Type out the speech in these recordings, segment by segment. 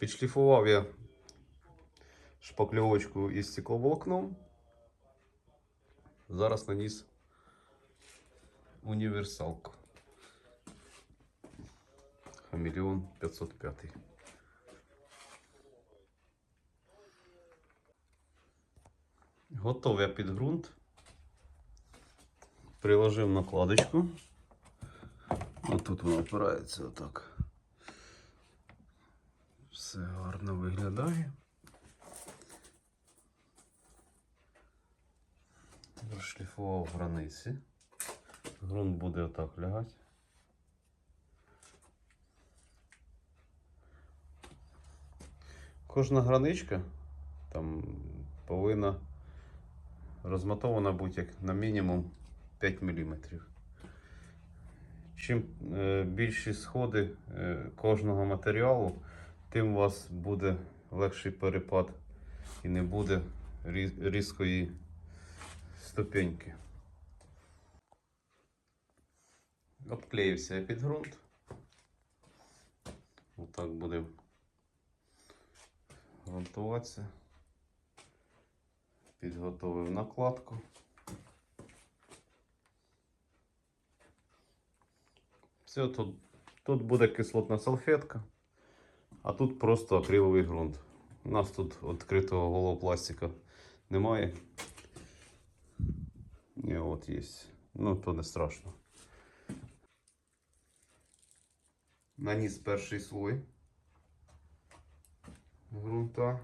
Підшліфував я шпакльовочку із стекловолокном. Зараз наніс універсалку. Хамелеон 505. Готов я під ґрунт. Приложив накладочку. Отут воно опирається отак. Все гарно виглядає. Розшліфував границі. Грунт буде отак лягати. Кожна граничка там повинна розматована бути як на мінімум 5 мм. Чим е, більші сходи е, кожного матеріалу, тим у вас буде легший перепад і не буде різкої ступеньки. Обклеївся під ґрунт. Отак буде грунтуватися. Підготовив накладку. Все, тут, тут буде кислотна салфетка, а тут просто акриловий ґрунт. У нас тут відкритого голого пластика немає. І от є. Ну, то не страшно. Наніс перший слой ґрунта.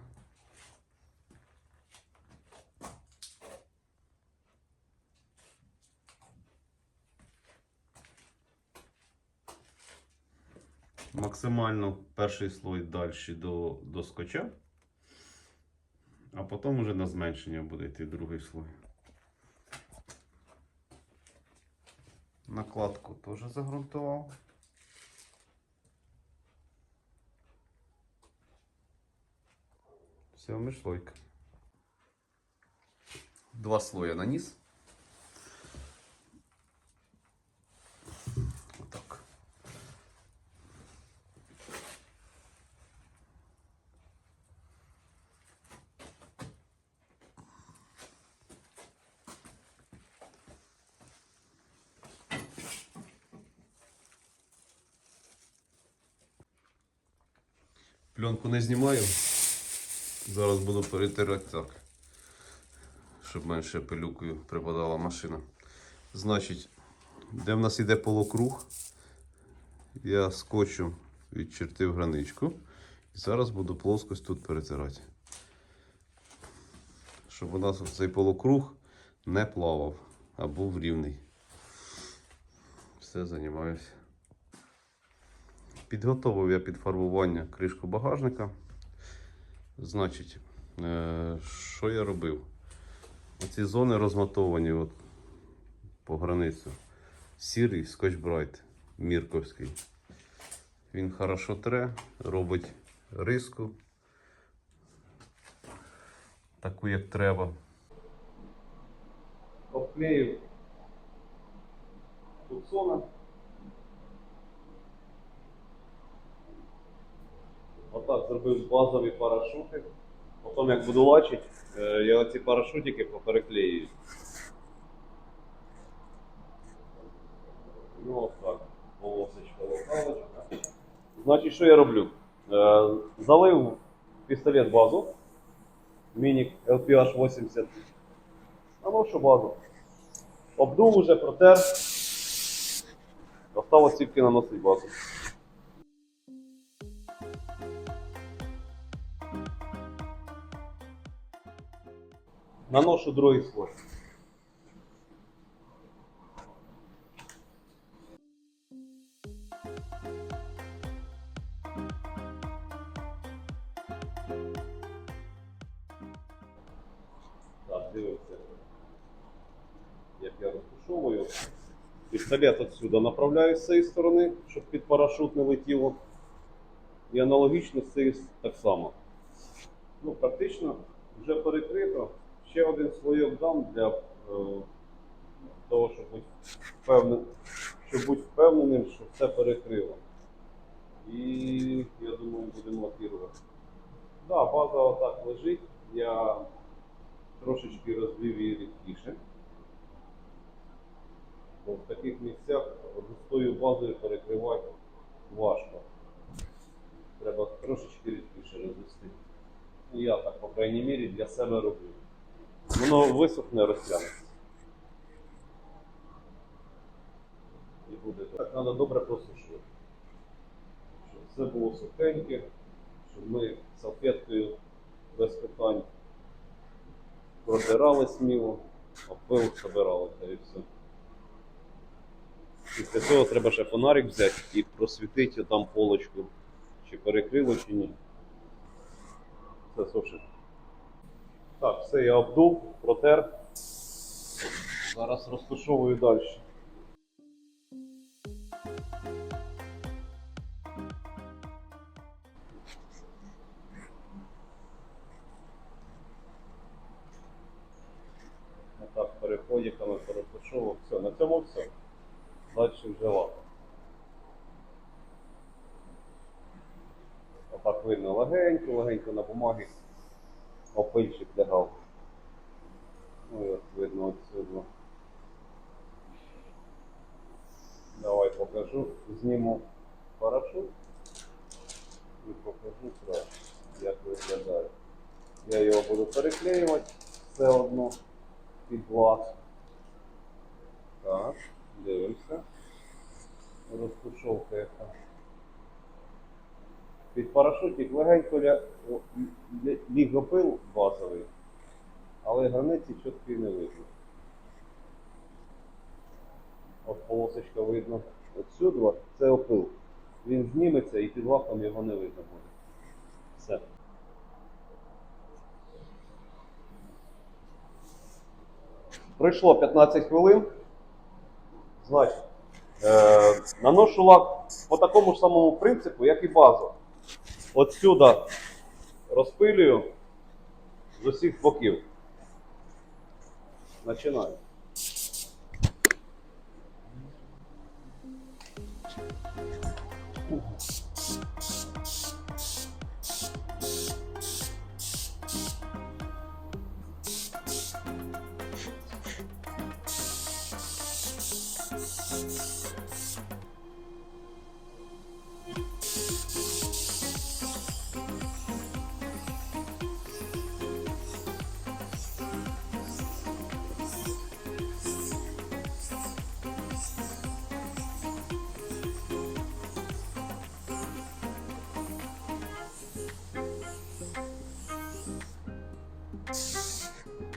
Максимально перший слой далі до, до скотча, а потім вже на зменшення буде йти другий слой. Накладку теж загрунтував. Все, міжслойка. Два слоя наніс. Пленку не знімаю. Зараз буду перетирати так, щоб менше пилюкою припадала машина. Значить, де в нас йде полукруг, я скотчем відчертив граничку. І зараз буду плоскость тут перетирати. Щоб у нас цей полукруг не плавав, а був рівний. Все займаюся. Підготовив я під фарбування кришку багажника. Значить, е, що я робив? Оці зони розматовані от, по границю. Сірий скотч брайт мірковський. Він хорошо тре, робить риску. Таку, як треба. Обклеїв тут зона. Отак зробив базові парашути. Потім, як буду лачити, е, я оці парашутики попереклею. Ну, ось так. Полосочка, локалочка. Значить, що я роблю? Е, Залив пістолет базу. Мінік LPH 80. Наношу базу. Обдув уже, протер. Осталось тільки наносити базу. Наношу другий слой. Так, дивимося. Як я розташовую. Пістолет отсюда направляю з цієї сторони, щоб під парашут не летіло. І аналогічно з цієї так само. Ну, практично вже перекрито. Ще один слойок дам для е, того, щоб бути впевненим, щоб бути впевненим, що все перекрило. І я думаю, будемо лакірувати. база отак лежить. Я трошечки розвів її рідкіше. Бо в таких місцях густою базою перекривати важко. Треба трошечки рідкіше розвести. Я так, по крайній мірі, для себе роблю. Воно висохне, розтягнеться. І буде так. Треба добре просушувати. Щоб все було сухеньке, щоб ми салфеткою без питань протирали сміло, а пил забирали та і все. Після цього треба ще фонарик взяти і просвітити там полочку, чи перекрило, чи ні. Це сушить. Так, все я обдув, протер. Зараз розташовую далі. Отак переходиками переташовував. Все, на цьому все. Далі вже лапа. Отак видно легенько, легенько на бумагі опильчик лягав. Ну і от видно отсюди. Давай покажу, зніму парашут і покажу сразу, як виглядає. Я його буду переклеювати все одно під глаз. Так, дивимося. Розтушовка яка. Під парашутик легенько ля... о, лі- ліг опил базовий, але границі чітко не видно. От полосочка видно отсюди, це опил. Він зніметься і під лаком його не видно буде. Все. Пройшло 15 хвилин. Значить, е, наношу лак по такому ж самому принципу, як і базу. Отсюда розпилюю з усіх боків. Починаю.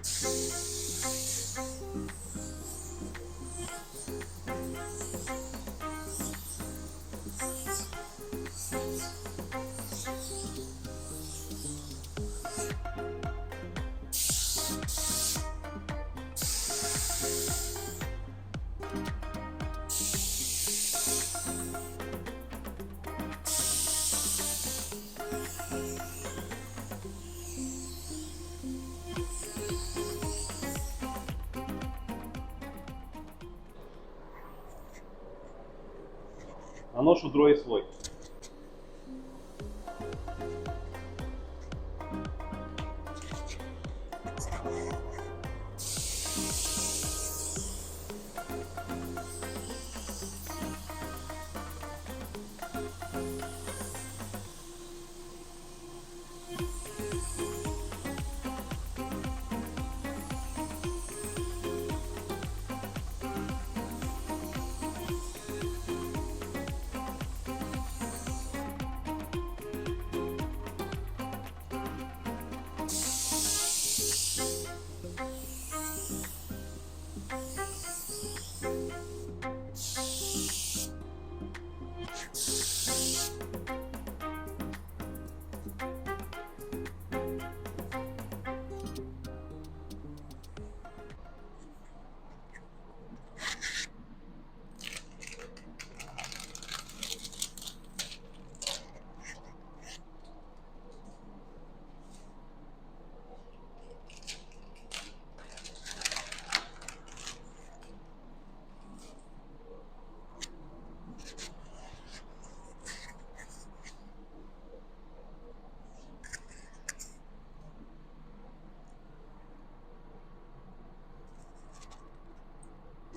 Peace. Наношу другий слой. Bye.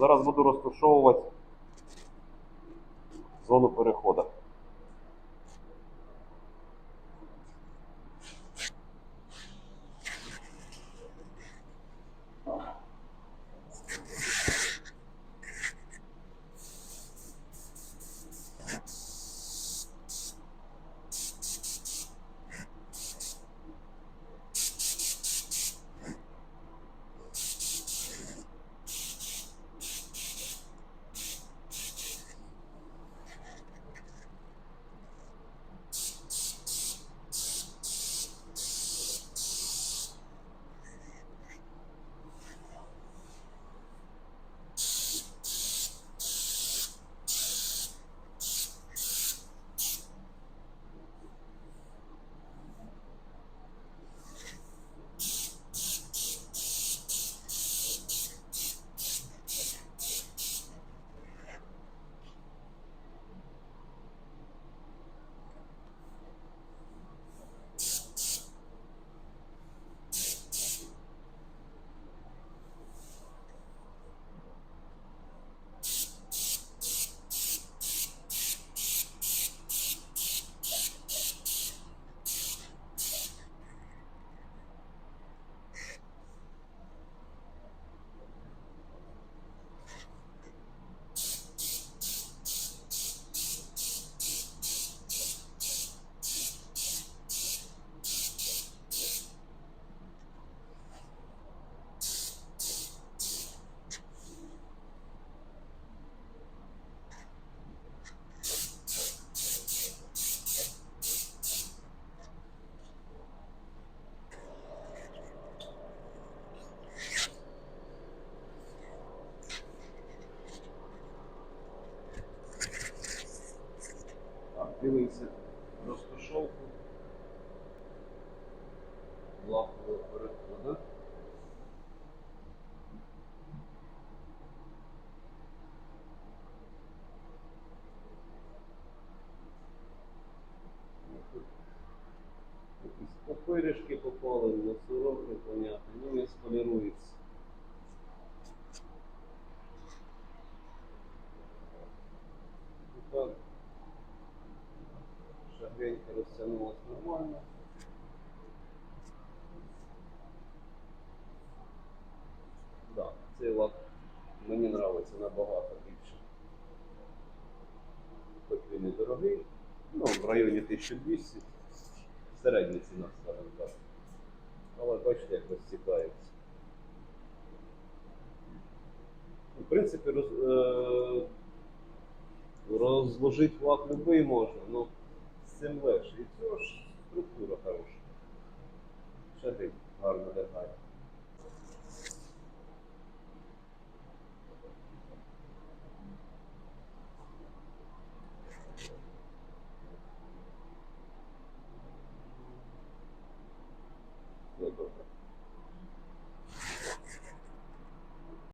Зараз буду розташовувати зону переходу. Папиришки попали, носорог непонятний, ну не сполірується. Так. Шагренька розтягнулась нормально. Да, цей лак мені подобається набагато більше. Хоч він і дорогий, ну, в районі 1200, середня ціна, скажімо так. Але бачите, як розсікається. В принципі, роз, е, розложити лак любий можна, але з цим легше. І цього ж структура хороша. ще гарно лягає.